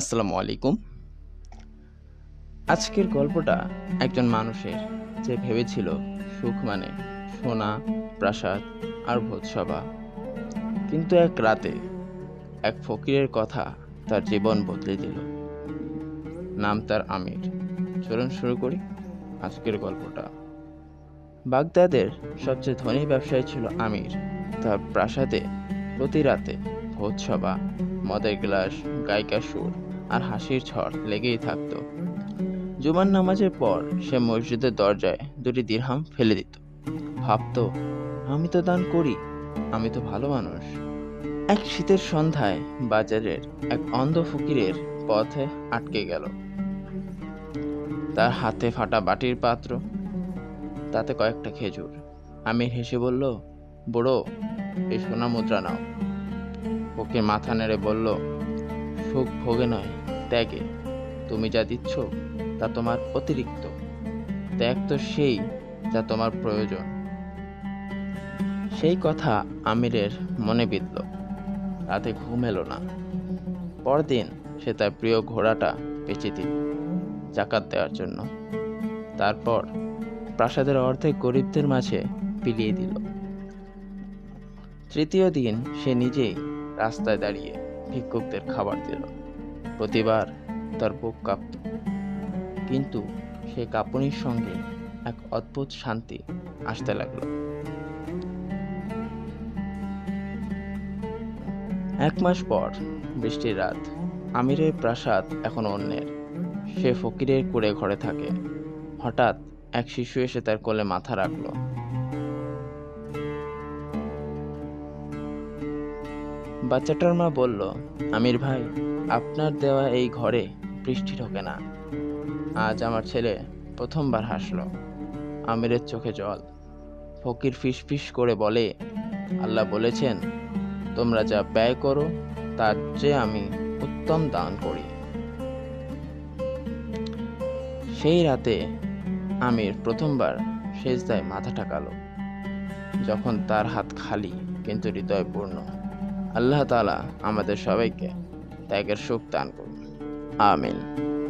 আসসালামু আলাইকুম। আজকের গল্পটা একজন মানুষের যে ভেবেছিল সুখ মানে সোনা, প্রাসাদ আর ভোজসভা। কিন্তু এক রাতে এক ফকিরের কথা তার জীবন বদলে দিল। নাম তার আমির। চলুন শুরু করি আজকের গল্পটা। বাগদাদের সবচেয়ে ধনী ব্যবসায়ী ছিল আমির। তার প্রাসাদে প্রতি রাতে ভোজসভা, মদের গ্লাস গায়িকা সুর আর হাসির ঝড় লেগেই থাকতো। জুমার নামাজের পর সে মসজিদের দরজায় দুটি দিরহাম ফেলে দিত। ভাবতো, আমি তো দান করি, আমি তো ভালো মানুষ। এক শীতের সন্ধ্যায় বাজারের এক অন্ধ ফকিরের পথে আটকে গেল। তার হাতে ফাটা বাটির পাত্র, তাতে কয়েকটা খেজুর। আমির হেসে বলল, বুড়ো, এই সোনা মুদ্রা নাও। ফকির মাথা নেড়ে বলল, সুখ ভোগে নয় ত্যাগে। তুমি যা দিচ্ছ, তা তোমার অতিরিক্ত। ত্যাগ তো সেই যা তোমার প্রয়োজন। সেই কথা আমিরের মনে বিঁধল। রাতে ঘুম এলো না। পরদিন সে তার প্রিয় ঘোড়াটা বেঁচে দিল, জাকাত দেওয়ার জন্য। তারপর প্রাসাদের অর্ধেক গরিবদের মাঝে বিলিয়ে দিল। তৃতীয় দিন সে নিজেই রাস্তায় দাঁড়িয়ে ভিক্ষুকদের খাবার দিল। প্রতিবার তার বুক কাঁপত। কিন্তু সে কাঁপুনির সঙ্গে এক অদ্ভুত শান্তি আসতে লাগল। এক মাস পর বৃষ্টির রাত। আমিরের প্রাসাদ এখন অন্যের। সে ফকিরের কুড়ে ঘরে থাকে। হঠাৎ এক শিশু এসে তার কোলে মাথা রাখল। বাচ্চাটার মা বলল, আমির ভাই, আপনার দেওয়া এই ঘরে বৃষ্টি ঢোকে না। আজ আমার ছেলে প্রথমবার হাসলো। আমিরের চোখে জল। ফকির ফিস ফিস করে বলে, আল্লাহ বলেছেন, তোমরা যা ব্যয় করো, তার চেয়ে আমি উত্তম দান করি। সেই রাতে আমির প্রথমবার সেজদায় মাথা ঠাকালো, যখন তার হাত খালি কিন্তু হৃদয় পূর্ণ। আল্লাহ তালা আমাদের সবাইকে ত্যাগের সুখ দান করুন। আমিন।